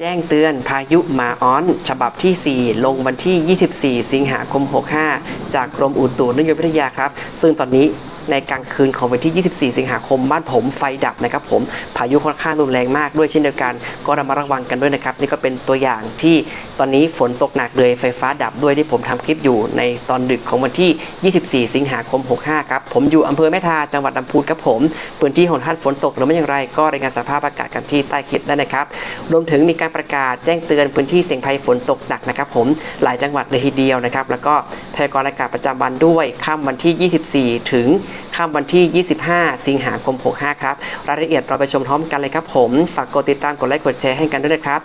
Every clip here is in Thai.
แจ้งเตือนพายุหมาอ้อน ฉบับที่ 4 ลงวันที่ 24 สิงหาคม 65 จากกรมอุตุนิยมวิทยาครับ ซึ่งตอนนี้ ในกลางคืนของวันที่ 24 สิงหาคมบ้านผมไฟดับนะครับผมพายุค่อนข้างรุนแรงมากด้วยเช่นเดียวกัน ก็ระมัดระวังกันด้วยนะครับ นี่ก็เป็นตัวอย่างที่ตอนนี้ฝนตกหนักเลยไฟฟ้าดับด้วยที่ผมทำคลิปอยู่ในตอนดึกของวันที่ 24 สิงหาคม 65 ครับ ผมอยู่อำเภอแม่ทาจังหวัดลำพูนครับผมพื้นที่ของท่านฝนตกหรือไม่อย่างไรก็รายงานสภาพอากาศกันที่ใต้คลิปได้นะครับรวมถึงมีการประกาศแจ้งเตือนพื้นที่เสี่ยงภัยฝนตกหนักนะครับผมหลายจังหวัดเลยทีเดียวนะครับ แล้วก็ พยากรณ์อากาศประจำวันด้วยค่ำวันที่ 24 ถึงค่ำวันที่ 25 สิงหาคม 65 ครับ รายละเอียดเราไปชมพร้อมกันเลยครับผม ฝากกดติดตามกดไลค์กดแชร์ให้กันด้วยนะครับ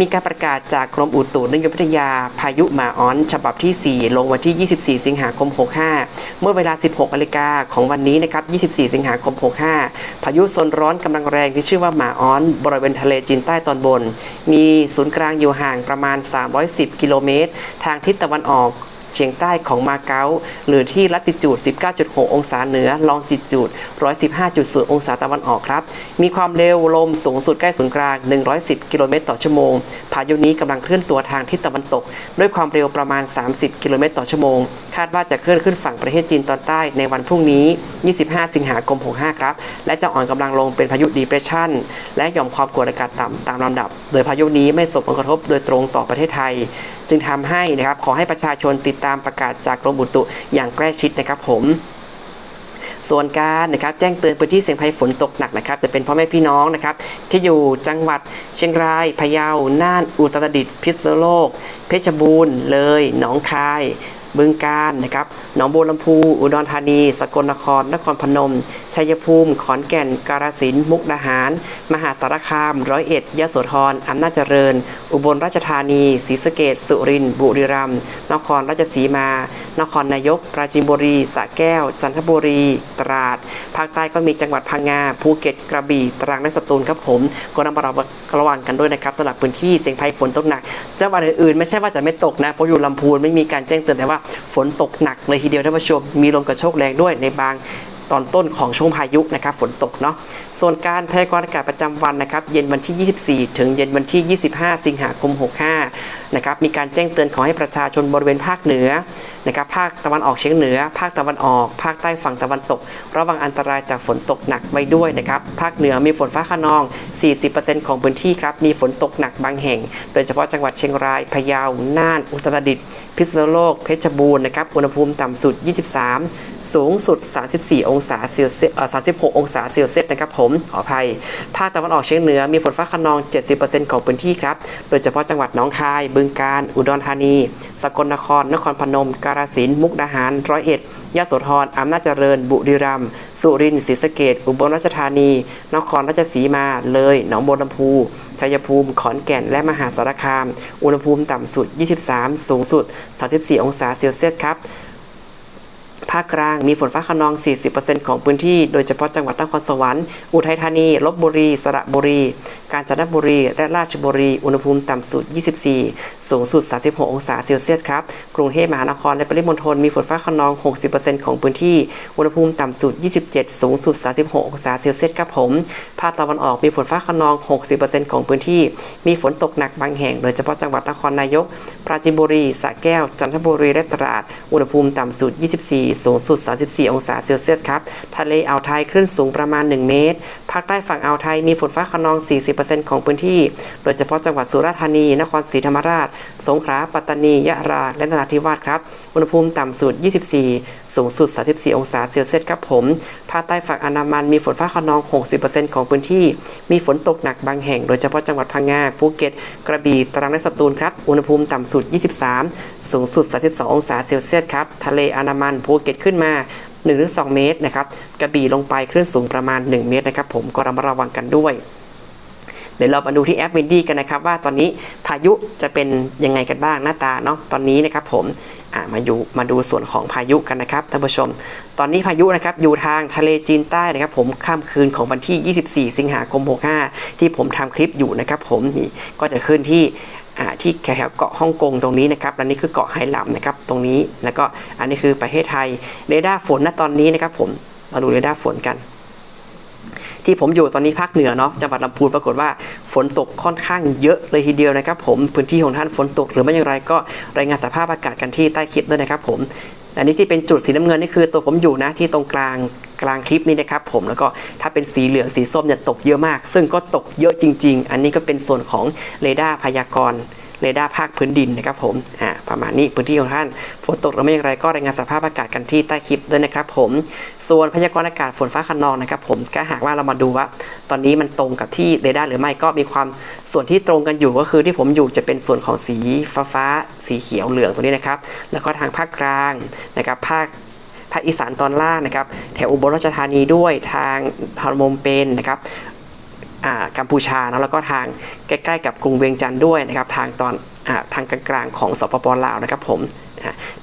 มีการประกาศจากกรมอุตุนิยมวิทยาพายุหมาอ้อน ฉบับที่ 4 ลงวันที่ 24 สิงหาคม 65 เมื่อเวลา 16นาฬิกาของวันนี้นะครับ 24 สิงหาคม 65 พายุโซนร้อนกำลังแรงที่ชื่อว่าหมาอ้อน บริเวณทะเลจีนใต้ตอนบน มีศูนย์กลางอยู่ห่างประมาณ 310 กิโลเมตร ทางทิศตะวันออก เฉียงใต้ของมาเก๊าหรือที่ลัติจูด 19.6 องศาเหนือ ลองจิจูด 115.0 องศาตะวันออกครับ มีความเร็วลมสูงสุดใกล้ศูนย์กลาง 110 กิโลเมตรต่อชั่วโมง พายุนี้กำลังเคลื่อนตัวทางทิศตะวันตก ด้วยความเร็วประมาณ 30 กิโลเมตรต่อชั่วโมง คาดว่าจะเคลื่อนขึ้นฝั่งประเทศจีนตอนใต้ในวันพรุ่งนี้ 25 สิงหาคม 65 ครับ และจะอ่อนกำลังลงเป็นพายุดีเพรสชันและหย่อมความกดอากาศต่ำตามลำดับ โดยพายุนี้ไม่ส่งผลกระทบโดยตรงต่อประเทศไทย จึงทำให้นะครับขอให้ประชาชนติดตามประกาศจากกรมอุตุอย่างใกล้ชิดนะครับผมส่วนการนะครับแจ้งเตือนพื้นที่เสี่ยงภัยฝนตกหนักนะครับจะเป็นพ่อแม่พี่น้องนะครับที่อยู่จังหวัดเชียงรายพะเยาน่านอุตรดิตถ์พิษณุโลก เพชรบูรณ์เลยหนองคาย บึงกาฬนะครับหนองบัวลำพูอุดรธานี สกลนคร นครพนม ชัยภูมิ ขอนแก่น กาฬสินธุ์มุกดาหาร มหาสารคาม ร้อยเอ็ดยโสธรอำนาจเจริญ อุบลราชธานีศรีสะเกษสุรินทร์บุรีรัมย์นครราชสีมา นครนายก ปราจีนบุรีสระแก้ว จันทบุรี ตราด ภาคใต้ก็มีจังหวัดพังงาภูเก็ตกระบี่ตรังและสตูลครับผมก็ระมัดระวังกันด้วยนะครับสำหรับพื้นที่เสี่ยงภัยฝนตกหนักจังหวัดอื่นๆไม่ใช่ว่าจะไม่ตกนะเพราะอยู่ลำพูนไม่มีการแจ้งเตือนแต่ว่าฝนตกหนักเลยทีเดียวท่านผู้ชม มีลมกระโชกแรงด้วยในบาง ตอนต้นของช่วงพายุนะครับฝนตกเนาะส่วนการพยากรณ์อากาศประจำวันนะครับเย็นวันที่ 24 ถึงเย็นวันที่ 25 สิงหาคม 65นะครับมีการแจ้งเตือนขอให้ประชาชนบริเวณภาคเหนือนะครับภาคตะวันออกเฉียงเหนือ ภาคตะวันออก ภาคใต้ฝั่งตะวันตก ระวังอันตรายจากฝนตกหนักไว้ด้วยนะครับภาคเหนือมีฝนฟ้าขนอง 40%ของพื้นที่ครับมีฝนตกหนักบางแห่ง โดยเฉพาะจังหวัดเชียงรายพะเยาน่าน อุตรดิตถ์พิษณุโลกเพชรบูรณ์นะครับอุณหภูมิต่ำสุด 23 สูงสุด 34 ององศาเซลเซียส36 องศาเซลเซียสนะครับผม ขออภัย ภาคตะวันออกเฉียงเหนือมีฝนฟ้าขนอง 70%ของพื้นที่ครับ โดยเฉพาะจังหวัดหนองคาย บึงกาฬ อุดรธานี สกลนคร นครพนม กาฬสินธุ์ มุกดาหาร ร้อยเอ็ด ยโสธร อำนาจเจริญ บุรีรัมย์ สุรินทร์ ศรีสะเกษอุบลราชธานี นครราชสีมา เลย หนองบัวลำพู ชัยภูมิ ขอนแก่น และมหาสารคาม อุณหภูมิต่ำสุด 23 สูงสุด 34 องศาเซลเซียสครับ ภาคกลางมีฝนฟ้าขนอง 40%ของพื้นที่ โดยเฉพาะจังหวัดนครสวรรค์ อุทัยธานี ลบบุรี สระบุรี กาญจนบุรี และราชบุรี อุณหภูมิต่ำสุด 24 สูงสุด 36 องศาเซลเซียสครับ กรุงเทพมหานครและปริมณฑลมีฝนฟ้าขนอง 60%ของพื้นที่ อุณหภูมิต่ำสุด 27 สูงสุด 36 องศาเซลเซียสครับผม ภาคตะวันออกมีฝนฟ้าขนอง 60%ของพื้นที่ มีฝนตกหนักบางแห่ง โดยเฉพาะจังหวัดนครนายก ปราจีนบุรี สระแก้ว จันทบุรี และตราด อุณหภูมิต่ำสุด 24สูงสุด 34 องศาเซลเซียสครับ ทะเลอ่าวไทยคลื่นสูงประมาณ 1 เมตร ภาคใต้ฝั่งอ่าวไทยมีฝนฟ้าขนอง 40%ของพื้นที่ โดยเฉพาะจังหวัดสุราษฎร์ธานี นครศรีธรรมราช สงขลา ปัตตานี ยะลา และนราธิวาสครับ อุณหภูมิต่ำสุด 24 สูงสุด 34 องศาเซลเซียสครับผม ภาคใต้ฝั่งอันดามันมีฝนฟ้าขนอง 60%ของพื้นที่ มีฝนตกหนักบางแห่ง โดยเฉพาะจังหวัดพังงา ภูเก็ต กระบี่ตรังและสตูลครับ อุณหภูมิต่ำสุด 23 สูงสุด 32 องศาเซลเซียสครับ ทะเลอันดามันภูเก็ตขึ้นมา 1-2 เมตรนะครับกระบี่ลงไปคลื่นสูงประมาณ 1 เมตรนะครับผมก็ระมัดระวังกันด้วยเดี๋ยวเรามาดูที่แอปวินดี้กันนะครับว่าตอนนี้พายุจะเป็นยังไงกันบ้างหน้าตาเนาะตอนนี้นะครับผมมาอยู่มาดูส่วนของพายุกันนะครับท่านผู้ชม ตอนนี้พายุนะครับอยู่ทางทะเลจีนใต้นะครับผมข้ามคืนของวันที่ 24 สิงหาคม 65 ที่ผมทำคลิปอยู่นะครับผมนี่ก็จะขึ้นที่ ที่แถวเกาะฮ่องกงตรงนี้นะครับและนี่คือเกาะไหหลำนะครับตรงนี้แล้วก็อันนี้คือประเทศไทยเรดาร์ฝนณตอนนี้นะครับผมมาดูเรดาร์ฝนกัน ที่ผมอยู่ตอนนี้ภาคเหนือเนาะจังหวัดลำพูนปรากฏว่าฝนตกค่อนข้างเยอะเลยทีเดียวนะครับ ผมพื้นที่ของท่านฝนตกหรือไม่อย่างไรก็รายงานสภาพอากาศกันที่ใต้คลิปด้วยนะครับผมอันนี้ที่เป็นจุดสีน้ำเงินนี่คือตัวผมอยู่นะที่ตรงกลาง กลางคลิปนี้นะครับผมแล้วก็ถ้าเป็นสีเหลืองสีส้มเนี่ยตกเยอะมาก ซึ่งก็ตกเยอะจริง ๆ อันนี้ก็เป็นส่วนของเรดาร์พยากรณ์เรดาร์ภาคพื้นดินนะครับผมอ่าประมาณนี้พื้นที่ของท่านฝนตกหรือไม่อย่างไรก็รายงานสภาพอากาศกันที่ใต้คลิปด้วยนะครับผมส่วนพยากรณ์อากาศฝนฟ้าคะนองนะครับผมก็หากว่าเรามาดูว่า ตอนนี้มันตรงกับที่เรดาร์หรือไม่ก็มีความส่วนที่ตรงกันอยู่ก็คือที่ผมอยู่จะเป็นส่วนของสีฟ้าฟ้าสีเขียวเหลืองตรงนี้นะครับแล้วก็ทางภาคกลางนะครับภาค ภาคอีสานตอนล่างนะครับ แถวอุบลราชธานีด้วยทางฮาร์มมเปนนะครับกัมพูชานะแล้วก็ทางใกล้ๆกับกรุงเวียงจันทร์ด้วยนะครับ ทางตอนอทางกลางๆของสปปลาวนะครับผม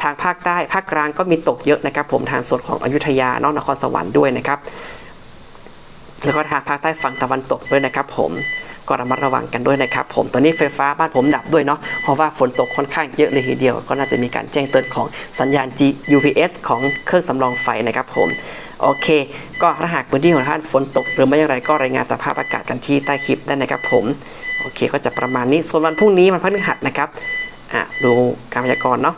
ทางภาคใต้ภาคกลางก็มีตกเยอะนะครับผมทางส่วนของอยุธยานอกนครสวรรค์ด้วยนะครับ แล้วก็ทางภาคใต้ฝั่งตะวันตกด้วยนะครับผม ก็ระมัดระวังกันด้วยนะครับผมตอนนี้ไฟฟ้าบ้านผมดับด้วยเนาะเพราะว่าฝนตกค่อนข้างเยอะเลยทีเดียว ก็น่าจะมีการแจ้งเตือนของสัญญาณ G UPS ของเครื่องสำรองไฟนะครับผมโอเค ก็ถ้าหากพื้นที่ของท่านฝนตกหรือไม่อย่างไรก็รายงานสภาพอากาศกันที่ใต้คลิปได้นะครับผมโอเคก็จะประมาณนี้ส่วนวันพรุ่งนี้วันพฤหัสนะครับอะดูการพยากรณ์เนาะ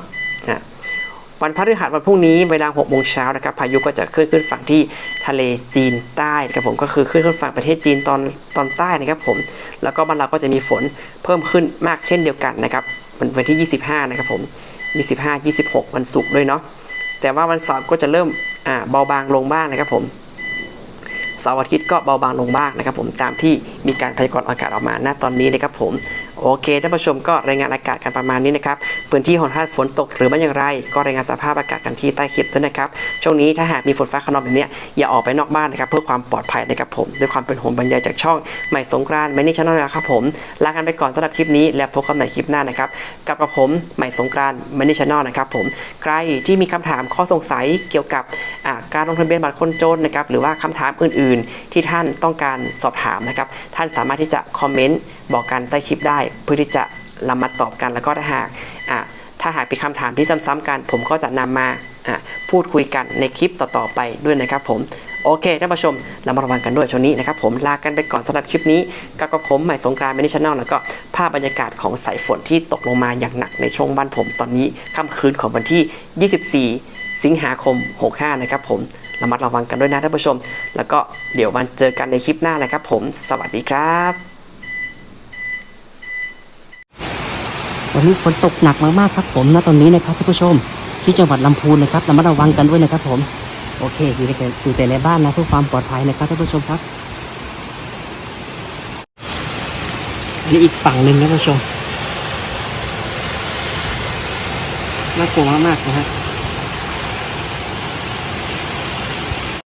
วันพฤหัสวันพรุ่งนี้เวลา6โมงเช้านะครับพายุก็จะเคลื่อนขึ้นฝั่งที่ทะเลจีนใต้นะครับผมก็คือเคลื่อนขึ้นฝั่งประเทศจีนตอนตอนใต้นะครับผมแล้วก็บ้านเราก็จะมีฝนเพิ่มขึ้นมากเช่นเดียวกันนะครับวันวันที่ 25 นะครับผม 25 26 วันศุกร์ด้วยเนาะแต่ว่าวันเสาร์ก็จะเริ่มอ่าเบาบางลงบ้างนะครับผมเสาร์อาทิตย์ก็เบาบางลงบ้างนะครับผมตามที่มีการพยากรณ์อากาศออกมาณตอนนี้นะครับผม โอเคท่านผู้ชมก็รายงานอากาศกันประมาณนี้นะครับพื้นที่ของท่านฝนตกหรือไม่อย่างไร ก็รายงานสภาพอากาศกันที่ใต้คลิปด้วยนะครับช่วงนี้ถ้าหากมีฝนฟ้าขนองแบบนี้อย่าออกไปนอกบ้านนะครับเพื่อความปลอดภัยนะครับผมด้วยความเป็นห่วงบรรยายจากช่องใหม่สงกรานต์ไม่นี่ชาแนลนะครับผมลากันไปก่อนสำหรับคลิปนี้แล้วพบกันใหม่คลิปหน้านะครับกับกับผมใหม่สงกรานต์ไม่นี่ชาแนลนะครับผมใครที่มีคำถามข้อสงสัยเกี่ยวกับ การลงทะเบียนบัตรคนจนนะครับหรือว่าคำถามอื่น ๆ ที่ท่านต้องการสอบถามนะครับท่านสามารถที่จะคอมเมนต์บอกกันใต้คลิปได้ เพื่อที่จะนำมาตอบกันแล้วก็ถ้าหากอ่าถ้าหากเป็นคำถามที่ซ้ำๆกัน ผมก็จะนำมาอ่าพูดคุยกันในคลิปต่อๆไปด้วยนะครับผม โอเคท่านผู้ชมเรามาระวังกันด้วยช่วงนี้นะครับผมลากันไปก่อนสำหรับคลิปนี้กับกับผมใหม่สงกรานต์ม่ได้ชแนลแล้วก็ภาพบรรยากาศของสายฝนที่ตกลงมาอย่างหนักในช่วงบ้านผมตอนนี้ค่ำคืนของวันที่ 24 สิงหาคม 65 นะครับผมระมัดระวังกันด้วยนะท่านผู้ชม แล้วก็เดี๋ยวมันเจอกันในคลิปหน้านะครับผม สวัสดีครับ วันนี้ฝนตกหนักมากๆครับผมณตอนนี้นะครับท่านผู้ชม ที่จังหวัดลำพูนนะครับระมัดระวังกันด้วยนะครับผมโอเคอยู่ในอยู่แต่ในบ้านนะเพื่อความปลอดภัยนะครับท่านผู้ชมครับนนี้อีกฝั่งหนึ่งนะท่านผู้ชมน่ากลัวมากๆนะฮะ